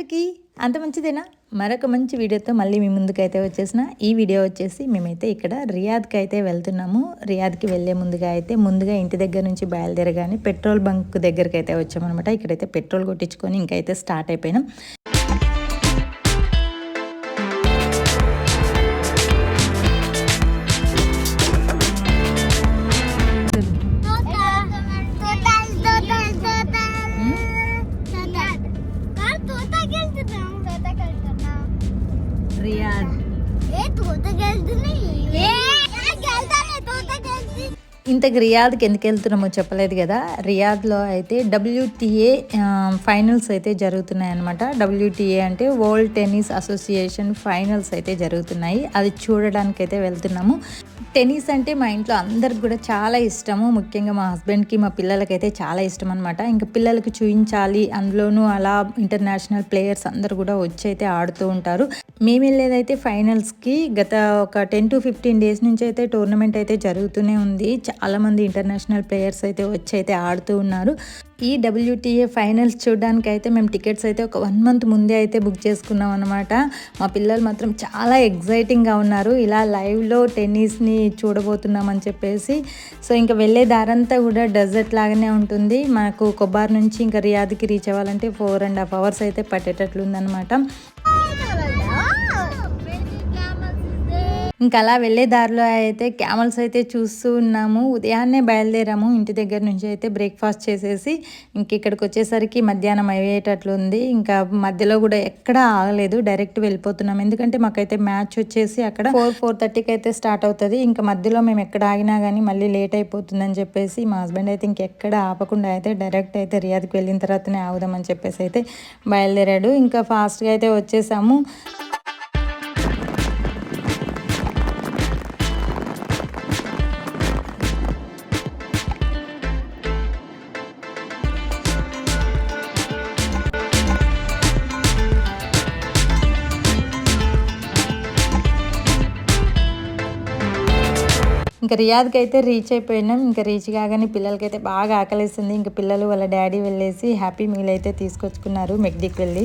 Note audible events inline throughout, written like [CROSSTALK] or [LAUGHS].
అందరికీ అంత మంచిదేనా? మరొక మంచి వీడియోతో మళ్ళీ మీ ముందుకైతే వచ్చేసిన ఈ వీడియో వచ్చేసి మేమైతే ఇక్కడ రియాద్కి అయితే వెళ్తున్నాము. రియాద్కి వెళ్ళే ముందుగా అయితే ముందుగా ఇంటి దగ్గర నుంచి బయలుదేరగానే పెట్రోల్ బంక్ దగ్గరికి అయితే వచ్చామన్నమాట. ఇక్కడైతే పెట్రోల్ కొట్టించుకొని ఇంకైతే స్టార్ట్ అయిపోయినాం. రియాద్ ఇంతకు రియాద్కి ఎందుకు వెళ్తున్నామో చెప్పలేదు కదా. రియాద్లో అయితే డబ్ల్యూటీఏ ఫైనల్స్ అయితే జరుగుతున్నాయి అనమాట డబ్ల్యూటీఏ అంటే వరల్డ్ టెన్నిస్ అసోసియేషన్ ఫైనల్స్ అయితే జరుగుతున్నాయి. అది చూడడానికి అయితే వెళ్తున్నాము. టెన్నిస్ అంటే మా ఇంట్లో అందరికి కూడా చాలా ఇష్టము. ముఖ్యంగా మా హస్బెండ్కి మా పిల్లలకైతే చాలా ఇష్టం అనమాట ఇంకా పిల్లలకి చూపించాలి అందులోనూ అలా ఇంటర్నేషనల్ ప్లేయర్స్ అందరు కూడా వచ్చి అయితే ఆడుతూ ఉంటారు. మేము వెళ్ళేదైతే ఫైనల్స్కి గత ఒక టెన్ టు ఫిఫ్టీన్ డేస్ నుంచి అయితే టోర్నమెంట్ అయితే జరుగుతూనే ఉంది. చాలామంది ఇంటర్నేషనల్ ప్లేయర్స్ అయితే వచ్చి అయితే ఆడుతూ ఉన్నారు. ఈ డబ్ల్యూటీఏ ఫైనల్స్ చూడడానికి అయితే మేము టికెట్స్ అయితే ఒక వన్ మంత్ ముందే అయితే బుక్ చేసుకున్నాం అనమాట మా పిల్లలు మాత్రం చాలా ఎగ్జైటింగ్గా ఉన్నారు. ఇలా లైవ్లో టెన్నిస్ని చూడబోతున్నామని చెప్పేసి. సో ఇంకా వెళ్ళే దారంతా కూడా డెజర్ట్ లాగానే ఉంటుంది. మాకు కొబ్బార్ నుంచి ఇంకా రియాద్కి రీచ్ అవ్వాలంటే ఫోర్ అండ్ హాఫ్ అవర్స్ అయితే పట్టేటట్లుందనమాట ఇంకా అలా వెళ్ళే దారిలో అయితే క్యామల్స్ అయితే చూస్తూ ఉన్నాము. ఉదయాన్నే బయలుదేరాము. ఇంటి దగ్గర నుంచి అయితే బ్రేక్ఫాస్ట్ చేసేసి ఇంక ఇక్కడికి వచ్చేసరికి మధ్యాహ్నం అయ్యేటట్లు ఉంది. ఇంకా మధ్యలో కూడా ఎక్కడ ఆగలేదు. డైరెక్ట్ వెళ్ళిపోతున్నాం. ఎందుకంటే మాకైతే మ్యాచ్ వచ్చేసి అక్కడ ఫోర్ ఫోర్ థర్టీకి అయితే స్టార్ట్ అవుతుంది. ఇంకా మధ్యలో మేము ఎక్కడ ఆగినా కానీ మళ్ళీ లేట్ అయిపోతుందని చెప్పేసి మా హస్బెండ్ అయితే ఇంకెక్కడ ఆపకుండా అయితే డైరెక్ట్ అయితే రియాద్కి వెళ్ళిన తర్వాతనే ఆగుదామని చెప్పేసి అయితే బయలుదేరాడు. ఇంకా ఫాస్ట్గా అయితే వచ్చేసాము. ఇంకా రియాద్కి అయితే రీచ్ అయిపోయినాం. ఇంకా రీచ్ కాగానే పిల్లలకైతే బాగా ఆకలిస్తుంది ఇంకా పిల్లలు వాళ్ళ డాడీ వెళ్ళేసి హ్యాపీ మీల్ అయితే తీసుకొచ్చుకున్నారు మెక్డీకి వెళ్ళి.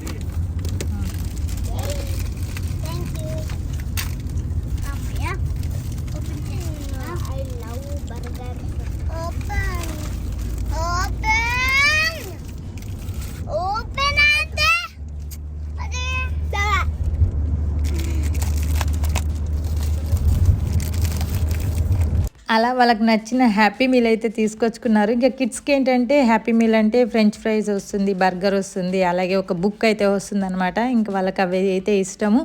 అలా వాళ్ళకి నచ్చిన హ్యాపీ మీల్ అయితే తీసుకొచ్చుకున్నారు. ఇంకా కిడ్స్కి ఏంటంటే హ్యాపీ మీల్ అంటే ఫ్రెంచ్ ఫ్రైస్ వస్తుంది బర్గర్ వస్తుంది అలాగే ఒక బుక్ అయితే వస్తుంది అనమాట ఇంకా వాళ్ళకి అవి అయితే ఇష్టము.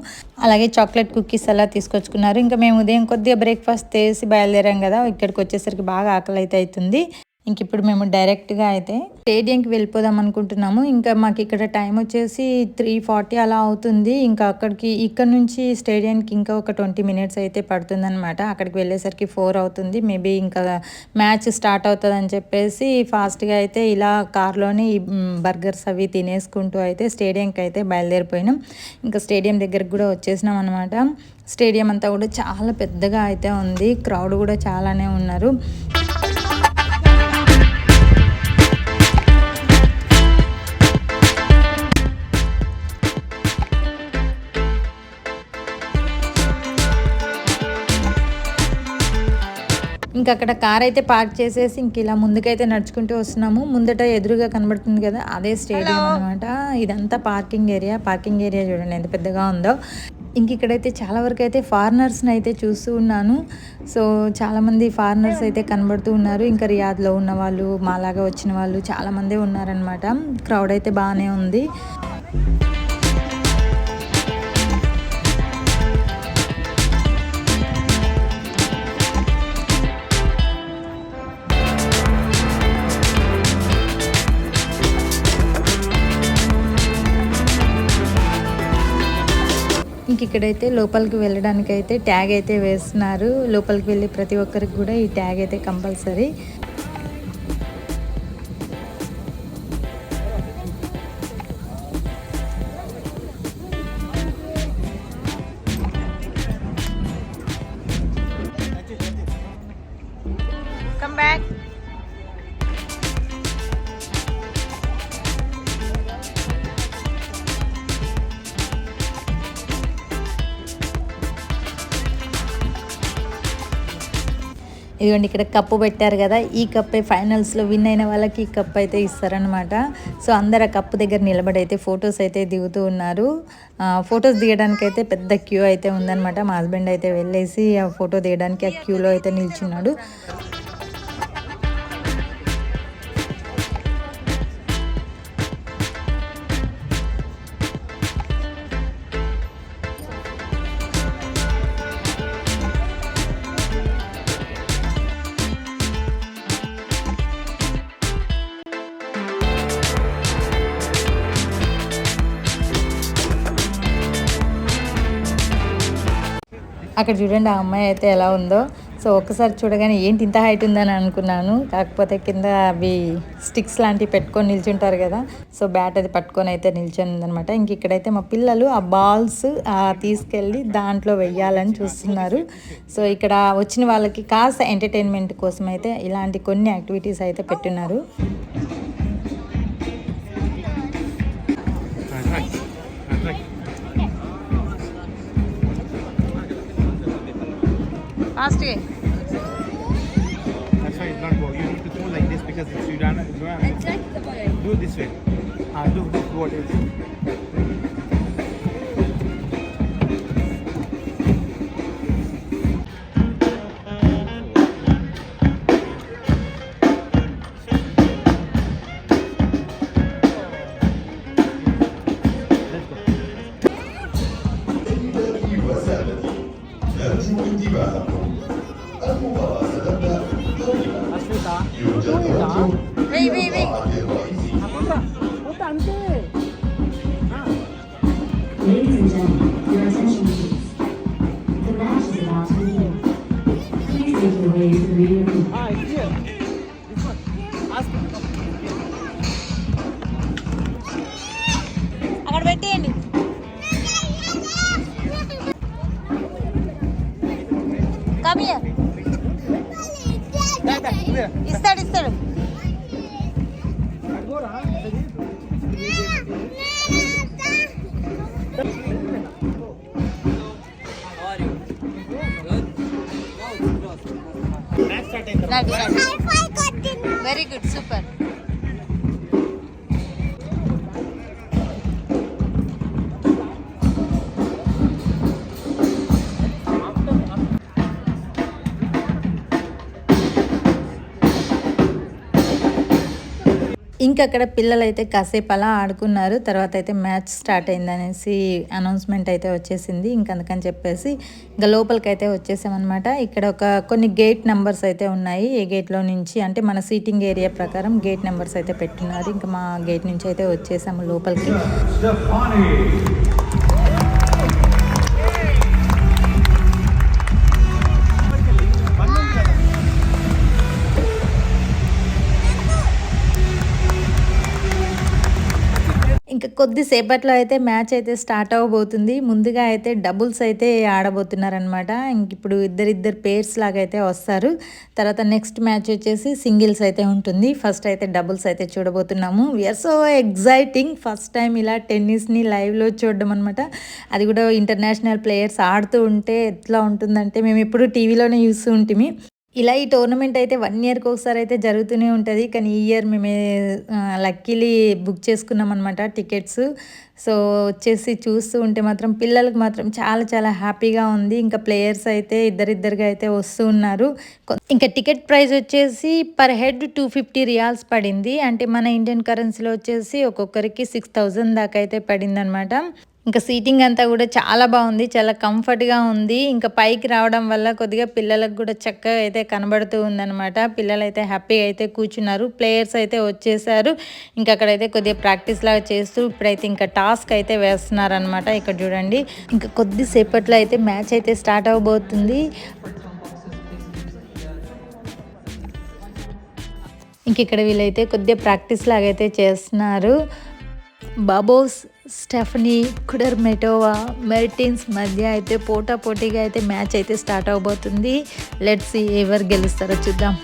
అలాగే చాక్లెట్ కుకీస్ అలా తీసుకొచ్చుకున్నారు. ఇంకా మేము ఉదయం కొద్దిగా బ్రేక్ఫాస్ట్ చేసి బయలుదేరాం కదా ఇక్కడికి వచ్చేసరికి బాగా ఆకలి అయితే అవుతుంది. ఇంక ఇప్పుడు మేము డైరెక్ట్గా అయితే స్టేడియంకి వెళ్ళిపోదాం అనుకుంటున్నాము. ఇంకా మాకు ఇక్కడ టైం వచ్చేసి త్రీ ఫార్టీ అలా అవుతుంది. ఇంకా అక్కడికి ఇక్కడ నుంచి స్టేడియంకి ఇంకా ఒక ట్వంటీ మినిట్స్ అయితే పడుతుందనమాట అక్కడికి వెళ్ళేసరికి ఫోర్ అవుతుంది. మేబీ ఇంకా మ్యాచ్ స్టార్ట్ అవుతుంది అని చెప్పేసి ఫాస్ట్గా అయితే ఇలా కార్లోనే ఈ బర్గర్స్ అవి తినేసుకుంటూ అయితే స్టేడియంకి అయితే బయలుదేరిపోయినాం. ఇంకా స్టేడియం దగ్గరకు కూడా వచ్చేసినాం అనమాట స్టేడియం అంతా కూడా చాలా పెద్దగా అయితే ఉంది. క్రౌడ్ కూడా చాలానే ఉన్నారు. ఇంకా అక్కడ కార్ అయితే పార్క్ చేసేసి ఇంక ఇలా ముందుకైతే నడుచుకుంటూ వస్తున్నాము. ముందట ఎదురుగా కనబడుతుంది కదా అదే స్టేడియం అనమాట ఇదంతా పార్కింగ్ ఏరియా. పార్కింగ్ ఏరియా చూడండి ఎంత పెద్దగా ఉందో. ఇంక ఇక్కడైతే చాలా వరకు అయితే ఫారినర్స్ని అయితే చూస్తూ ఉన్నాను. సో చాలామంది ఫారినర్స్ అయితే కనబడుతూ ఉన్నారు. ఇంకా రియాద్లో ఉన్న వాళ్ళు మాలాగా వచ్చిన వాళ్ళు చాలామంది ఉన్నారనమాట క్రౌడ్ అయితే బాగానే ఉంది. ఇక్కడైతే లోపలికి వెళ్ళడానికి అయితే ట్యాగ్ అయితే వేస్తున్నారు. లోపలికి వెళ్ళి ప్రతి ఒక్కరికి కూడా ఈ ట్యాగ్ అయితే కంపల్సరీ. ఇదిగోండి ఇక్కడ కప్పు పెట్టారు కదా ఈ కప్పే ఫైనల్స్లో విన్ అయిన వాళ్ళకి ఈ కప్ అయితే ఇస్తారనమాట సో అందరు ఆ కప్పు దగ్గర నిలబడి అయితే ఫొటోస్ అయితే దిగుతూ ఉన్నారు. ఫొటోస్ దిగడానికి అయితే పెద్ద క్యూ అయితే ఉందన్నమాట. మా హస్బెండ్ అయితే వెళ్ళేసి ఆ ఫోటో దిగడానికి ఆ క్యూలో అయితే నిల్చున్నాడు. అక్కడ చూడండి ఆ అమ్మాయి అయితే ఎలా ఉందో. సో ఒక్కసారి చూడగానే ఏంటి ఇంత హైట్ ఉందని అనుకున్నాను. కాకపోతే కింద అవి స్టిక్స్ లాంటివి పెట్టుకొని నిల్చుంటారు కదా. సో బ్యాట్ అది పట్టుకొని అయితే నిల్చొని ఉందనమాట ఇంక ఇక్కడైతే మా పిల్లలు ఆ బాల్స్ తీసుకెళ్ళి దాంట్లో వెయ్యాలని చూస్తున్నారు. సో ఇక్కడ వచ్చిన వాళ్ళకి కాస్త ఎంటర్టైన్మెంట్ కోసం అయితే ఇలాంటి కొన్ని యాక్టివిటీస్ అయితే పెట్టున్నారు. That's why it's not go. You need to throw like this because if you don't, you don't do it this way. Uh, do this what is. Let's ఇంకా అక్కడ పిల్లలు అయితే కాసేపు అలా ఆడుకున్నారు. తర్వాత అయితే మ్యాచ్ స్టార్ట్ అయిందనేసి అనౌన్స్మెంట్ అయితే వచ్చేసింది. ఇంకందుకని చెప్పేసి ఇంకా లోపలికి అయితే వచ్చేసామన్నమాట. ఇక్కడ ఒక కొన్ని గేట్ నెంబర్స్ అయితే ఉన్నాయి. ఏ గేట్లో నుంచి అంటే మన సీటింగ్ ఏరియా ప్రకారం గేట్ నెంబర్స్ అయితే పెట్టున్నారు. ఇంకా మా గేట్ నుంచి అయితే వచ్చేసాము లోపలికి. కొద్దిసేపట్లో అయితే మ్యాచ్ అయితే స్టార్ట్ అవ్వబోతుంది ముందుగా అయితే డబుల్స్ అయితే ఆడబోతున్నారనమాట ఇంక ఇప్పుడు ఇద్దరిద్దరు పేర్స్ లాగా అయితే వస్తారు. తర్వాత నెక్స్ట్ మ్యాచ్ వచ్చేసి సింగిల్స్ అయితే ఉంటుంది. ఫస్ట్ అయితే డబుల్స్ అయితే చూడబోతున్నాము. We're so exciting first time ఇలా టెన్నిస్ని లైవ్లో చూడడం అనమాట అది కూడా ఇంటర్నేషనల్ ప్లేయర్స్ ఆడుతూ ఉంటే ఎట్లా ఉంటుందంటే మేము ఎప్పుడు టీవీలోనే చూస్తూ ఉంటుంది ఇలా ఈ టోర్నమెంట్ అయితే వన్ ఇయర్కి ఒకసారి అయితే జరుగుతూనే ఉంటుంది. కానీ ఈ ఇయర్ మేము లక్కీలీ బుక్ చేసుకున్నాం అనమాట టికెట్స్. సో వచ్చేసి చూస్తూ ఉంటే మాత్రం పిల్లలకు మాత్రం చాలా చాలా హ్యాపీగా ఉంది. ఇంకా ప్లేయర్స్ అయితే ఇద్దరిద్దరుగా అయితే వస్తూ ఉన్నారు. ఇంకా టికెట్ ప్రైస్ వచ్చేసి per head two fifty riyals పడింది. అంటే మన ఇండియన్ కరెన్సీలో వచ్చేసి ఒక్కొక్కరికి సిక్స్ థౌజండ్ దాకా అయితే పడింది అనమాట ఇంకా సీటింగ్ అంతా కూడా చాలా బాగుంది చాలా కంఫర్ట్గా ఉంది. ఇంకా పైకి రావడం వల్ల కొద్దిగా పిల్లలకు కూడా చక్కగా అయితే కనబడుతూ ఉందన్నమాట. పిల్లలు అయితే హ్యాపీగా అయితే కూర్చున్నారు ప్లేయర్స్ అయితే వచ్చేసారు. ఇంకా అక్కడైతే కొద్దిగా ప్రాక్టీస్ లాగా చేస్తూ ఇప్పుడైతే ఇంకా టాస్క్ అయితే వేస్తున్నారనమాట ఇక్కడ చూడండి. ఇంకా కొద్దిసేపట్లో అయితే మ్యాచ్ అయితే స్టార్ట్ అవబోతుంది. ఇంక ఇక్కడ వీళ్ళైతే కొద్దిగా ప్రాక్టీస్ లాగైతే చేస్తున్నారు. బాబోస్ స్టెఫనీ కుడర్ మెటోవా మధ్య అయితే పోటా పోటీగా అయితే మ్యాచ్ అయితే స్టార్ట్ అవబోతుంది. లెట్స్ ఎవరు గెలుస్తారో చూద్దాం.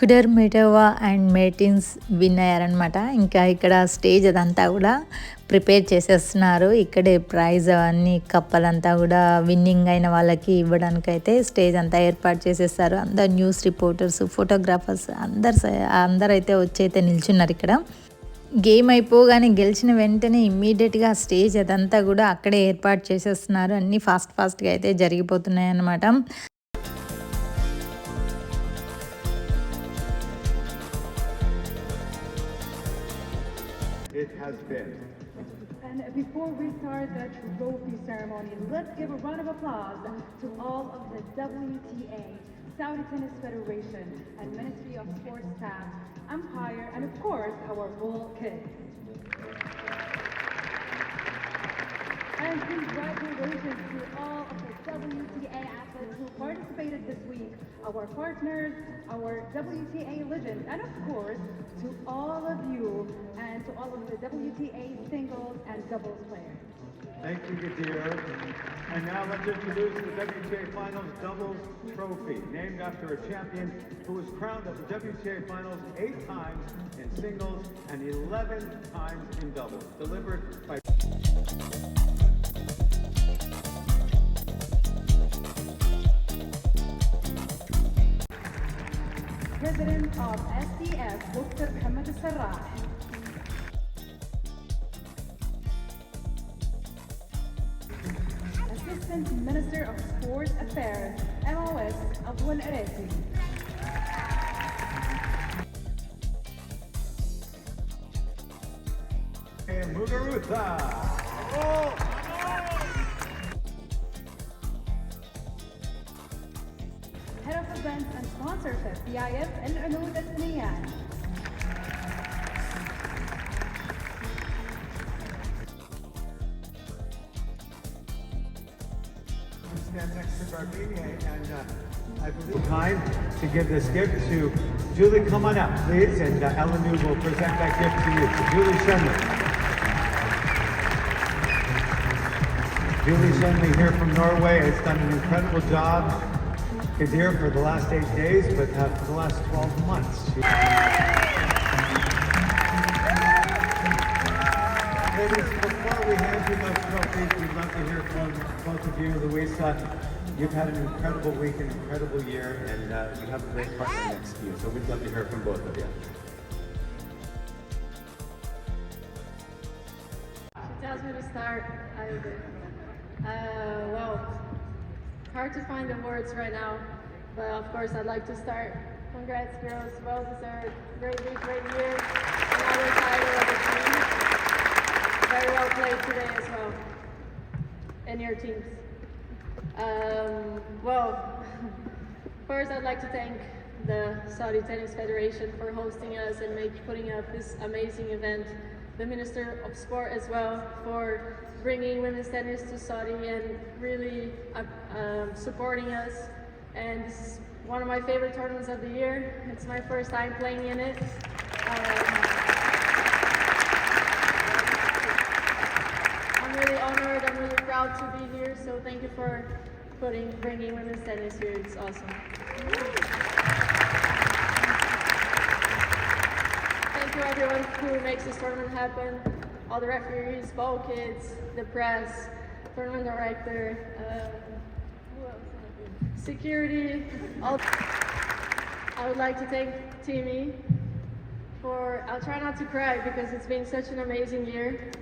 కుడర్ మెటోవా అండ్ మేటిన్స్ విన్ అయ్యారనమాట ఇంకా ఇక్కడ స్టేజ్ అదంతా కూడా ప్రిపేర్ చేసేస్తున్నారు. ఇక్కడే ప్రైజ్ అన్ని కప్పలంతా కూడా విన్నింగ్ అయిన వాళ్ళకి ఇవ్వడానికైతే స్టేజ్ అంతా ఏర్పాటు చేసేస్తారు. అందరు న్యూస్ రిపోర్టర్స్ ఫోటోగ్రాఫర్స్ అందరు అందరైతే అయితే వచ్చి అయితే నిల్చున్నారు ఇక్కడ. గేమ్ అయిపోగానే గెలిచిన వెంటనే ఇమ్మీడియట్గా స్టేజ్ అదంతా కూడా అక్కడే ఏర్పాటు చేసేస్తున్నారు. అన్నీ ఫాస్ట్ ఫాస్ట్గా అయితే జరిగిపోతున్నాయి అన్నమాట it has been. And before we start the trophy ceremony, let's give a round of applause to all of the WTA, Saudi Tennis Federation, and Ministry of Sports staff, umpire, and of course, our Bull kids. And congratulations to all of the WTA athletes who participated this week, our partners, our WTA legends, and of course, to all of you and to all of the WTA singles and doubles players. Thank you, Gadir. And now let's introduce the WTA Finals Doubles Trophy, named after a champion who was crowned at the WTA Finals eight times in singles and 11 times in doubles, delivered by President of SDS, Dr. Mohammed Sarraj. Assistant Minister of Sports Affairs, MOS, Abu Al-Arati. and Muguruza. Head of Events and Sponsorship, BIF العنود الثنيان. To and uh, I believe time to give this gift to Julie. Come on up, please, and uh, Ellen New will present that gift to you. To Julie Shenley. Julie Shenley here from Norway has done an incredible job. Kadir for the last eight days, but uh, for the last 12 months. Ladies, before we hand you those trophies, we'd love to hear from both of you. Louisa, you've had an incredible week, an incredible year, and uh, you have a great partner next to you. So we'd love to hear from both of you. She tells me to start. I do. Uh, well, hard to find the words right now, but of course I'd like to start. Congrats, girls. Well deserved. Great week, great year. Another title of the team. Very well played today as well. And your teams. Um, well, first I'd like to thank the Saudi Tennis Federation for hosting us and make, putting up this amazing event. The Minister of Sport as well for bringing women's tennis to Saudi and really uh, um, supporting us. And this is one of my favorite tournaments of the year. It's my first time playing in it. Um, I'm really honored. Proud to be here. So thank you for putting bringing women's tennis here. It's awesome. Thank you everyone who makes this tournament happen. All the referees, ball kids, the press, tournament director, um, security. All. I would like to thank Timmy for. I'll try not to cry because it's been such an amazing year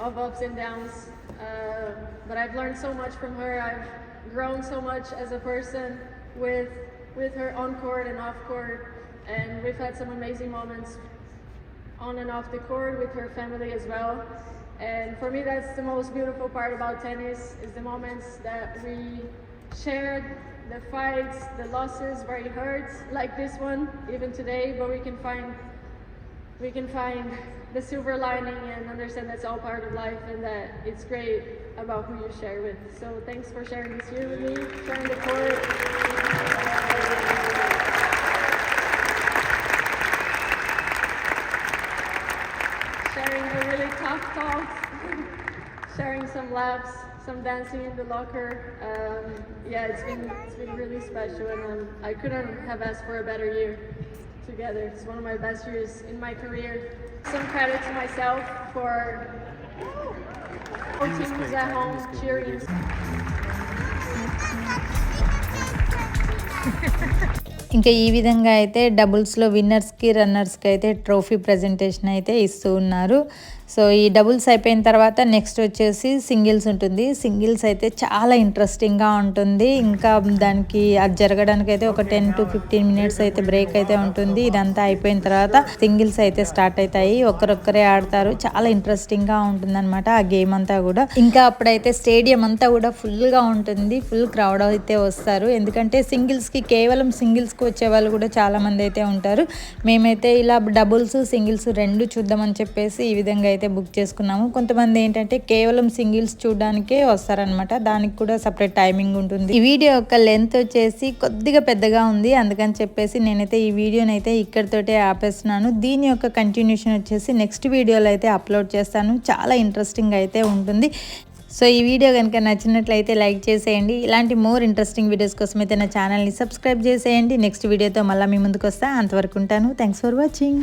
of ups and downs. Uh, but I've learned so much from her. I've grown so much as a person with with her on court and off court, and we've had some amazing moments on and off the court with her family as well. And for me, that's the most beautiful part about tennis is the moments that we shared, the fights, the losses where it hurts, like this one, even today. But we can find we can find the silver lining and understand that's all part of life and that it's great about who you share with. So thanks for sharing this year with me, sharing the court. Sharing the really tough talks, [LAUGHS] sharing some laughs, some dancing in the locker. Um, yeah, it's been it's been really special, and um, I couldn't have asked for a better year together. It's one of my best years in my career. Some credit to myself for for team who's at home cheering. ఇంకా ఈ విధంగా అయితే డబుల్స్లో విన్నర్స్కి రన్నర్స్కి అయితే trophy presentation అయితే ఇస్తూ ఉన్నారు so ఈ doubles అయిపోయిన తర్వాత నెక్స్ట్ వచ్చేసి సింగిల్స్ ఉంటుంది. సింగిల్స్ అయితే చాలా ఇంట్రెస్టింగ్గా ఉంటుంది. ఇంకా దానికి అది జరగడానికి అయితే ఒక టెన్ టు ఫిఫ్టీన్ మినిట్స్ అయితే బ్రేక్ అయితే ఉంటుంది. ఇదంతా అయిపోయిన తర్వాత సింగిల్స్ అయితే స్టార్ట్ అవుతాయి. ఒక్కరొక్కరే ఆడతారు. చాలా ఇంట్రెస్టింగ్గా ఉంటుంది ఆ గేమ్ అంతా కూడా. ఇంకా అప్పుడైతే స్టేడియం అంతా కూడా ఫుల్గా ఉంటుంది. ఫుల్ క్రౌడ్ అయితే వస్తారు. ఎందుకంటే సింగిల్స్కి కేవలం సింగిల్స్కి వచ్చే వాళ్ళు కూడా చాలా మంది అయితే ఉంటారు. మేమైతే ఇలా డబుల్స్ సింగిల్స్ రెండు చూద్దామని చెప్పేసి ఈ విధంగా అయితే బుక్ చేసుకున్నాము. కొంతమంది ఏంటంటే కేవలం సింగిల్స్ చూడడానికే వస్తారనమాట దానికి కూడా సపరేట్ టైమింగ్ ఉంటుంది. ఈ వీడియో యొక్క లెంత్ వచ్చేసి కొద్దిగా పెద్దగా ఉంది. అందుకని చెప్పేసి నేనైతే ఈ వీడియోని అయితే ఇక్కడితోటే ఆపేస్తున్నాను. దీని యొక్క కంటిన్యూషన్ వచ్చేసి నెక్స్ట్ వీడియోలో అయితే అప్లోడ్ చేస్తాను. చాలా ఇంట్రెస్టింగ్ అయితే ఉంటుంది. సో ఈ వీడియో కనుక నచ్చినట్లయితే లైక్ చేసేయండి. ఇలాంటి మోర్ ఇంట్రెస్టింగ్ వీడియోస్ కోసం అయితే నా ఛానల్ని సబ్స్క్రైబ్ చేసేయండి. నెక్స్ట్ వీడియోతో మళ్ళీ మీ ముందుకు వస్తా. అంతవరకు ఉంటాను. Thanks for watching